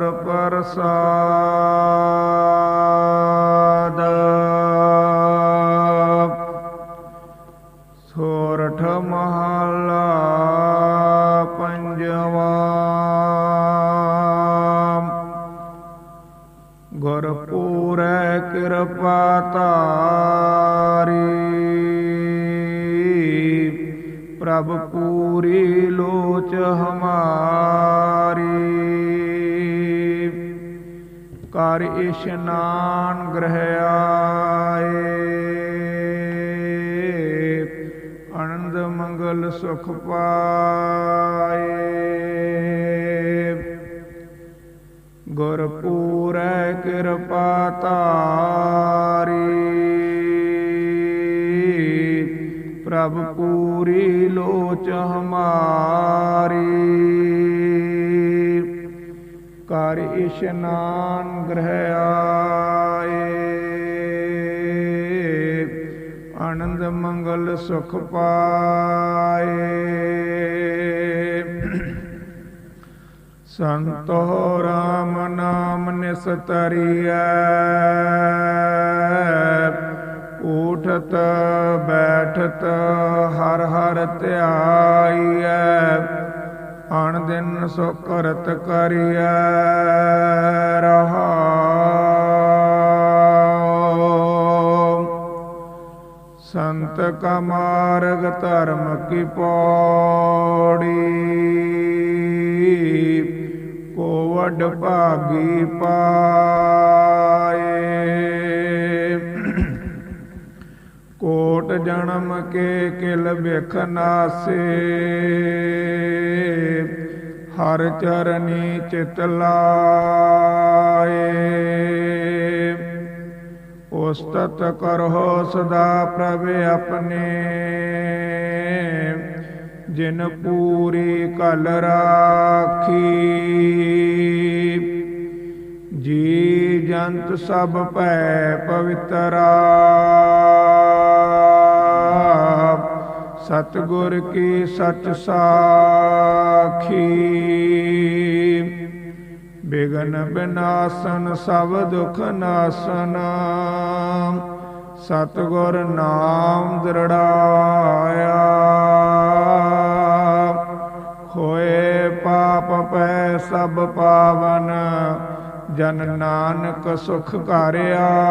ਪ੍ਰਸਾਦ। ਸੋਰਠ ਮਹਲਾ ਪੰਜਵਾ। ਗੁਰ ਪੂਰੈ ਕਿਰਪਾ ਧਾਰੀ। ਪ੍ਰਭ ਪੂਰੀ ਲੋਚ ਹਮਾਰੀ। ਕਰ ਇਸ਼ਨਾਨ ਗ੍ਰਹਿ ਆਏ ਆਨੰਦ ਮੰਗਲ ਸੁਖ ਪਾਏ। ਗੁਰ ਪੂਰੈ ਕਿਰਪਾ ਤਾਰੀ ਪ੍ਰਭ ਪੂਰੀ ਲੋਚ ਹਮਾਰੀ। ਹਰ ਇਸ਼ਨਾਨ ਗ੍ਰਹਿ ਆਏ। ਆਨੰਦ ਮੰਗਲ ਸੁਖ ਪਾਏ। ਸੰਤੋ ਰਾਮ ਨਾਮ ਨਿਸਤਰੀਐ ਉਠਤ ਬੈਠਤ ਹਰ ਹਰ ਧਿਆਈਐ। ਅਣ ਦਿਨ ਸੋ ਕਰਤ ਕਰੀਐ ਰਹਾਉ। ਸੰਤ ਕਾ ਮਾਰਗ ਧਰਮ ਕੀ ਪੌੜੀ ਕੋਵਡ ਭਾਗੀ ਪਾਏ। ਕੋਟ ਜਨਮ ਕੇ ਕਿਲ ਬਿਖ ਨਾਸੇ। ਹਰ ਚਰਨੀ ਚਿਤ ਲਾਏ। ਉਸਤਤ ਕਰੋ ਸਦਾ ਪ੍ਰਭ ਆਪਣੇ। ਜਿਨ ਪੂਰੀ ਕਲ ਰਾਖੀ। ਜੀ ਜੰਤ ਸਭ ਭੈ ਪਵਿੱਤਰਾ। ਸਤਗੁਰ ਕੀ ਸਚ ਸਾਖੀ। ਬਿਗਨ ਬਿਨਾਸਨ, ਸਭ ਦੁਖ ਨਾਸਨ। ਸਤਗੁਰ ਨਾਮ ਦ੍ਰਿੜਾਇਆ। ਹੋਏ ਪਾਪ ਪੈ ਸਭ ਪਾਵਨ, ਜਨ ਨਾਨਕ ਸੁਖ ਘਰ ਆਇਆ